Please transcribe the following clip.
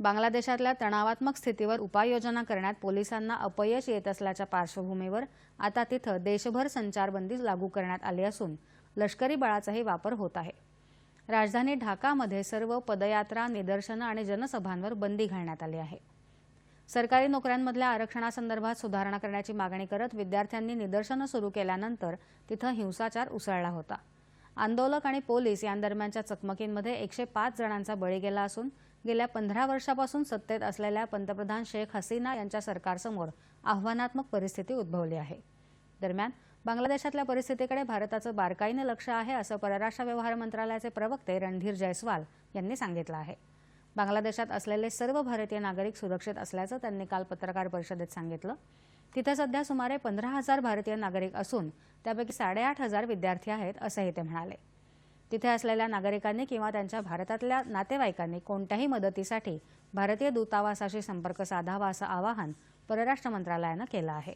बांगलादेशातल्या तणावात्मक स्थितीवर उपाययोजना करण्यात पोलिसांना अपयश येत असल्याच्या पार्श्वभूमीवर आता तिथं देशभर संचारबंदी लागू करण्यात आली असून लष्करी बळाचाही वापर होत आहे. राजधानी ढाकामध्ये सर्व पदयात्रा निदर्शनं आणि जनसभांवर बंदी घालण्यात आली आहे. सरकारी नोकऱ्यांमधल्या आरक्षणासंदर्भात सुधारणा करण्याची मागणी करत विद्यार्थ्यांनी निदर्शनं सुरू केल्यानंतर तिथं हिंसाचार उसळला होता. आंदोलक आणि पोलीस यांदरम्यानच्या चकमकींमध्ये एकशे पाच जणांचा बळी गेला असून गेल्या पंधरा वर्षापासून सत्तेत असलेल्या पंतप्रधान शेख हसीना यांच्या सरकारसमोर आव्हानात्मक परिस्थिती उद्भवली आहे. दरम्यान बांगलादेशातल्या परिस्थितीकडे भारताचं बारकाईनं लक्ष आहे असं परराष्ट्र व्यवहार मंत्रालयाचे प्रवक्ते रणधीर जयस्वाल यांनी सांगितलं आहे. बांगलादेशात असलेले सर्व भारतीय नागरिक सुरक्षित असल्याचं त्यांनी काल पत्रकार परिषदेत सांगितलं. तिथे सध्या सुमारे पंधरा हजार भारतीय नागरिक असून त्यापैकी साडेआठ हजार विद्यार्थी आहेत असंही ते म्हणाले. तिथे असलेल्या नागरिकांनी किंवा त्यांच्या भारतातल्या नातेवाईकांनी कोणत्याही मदतीसाठी भारतीय दूतावासाशी संपर्क साधावा असं आवाहन परराष्ट्र मंत्रालयानं केलं आहे.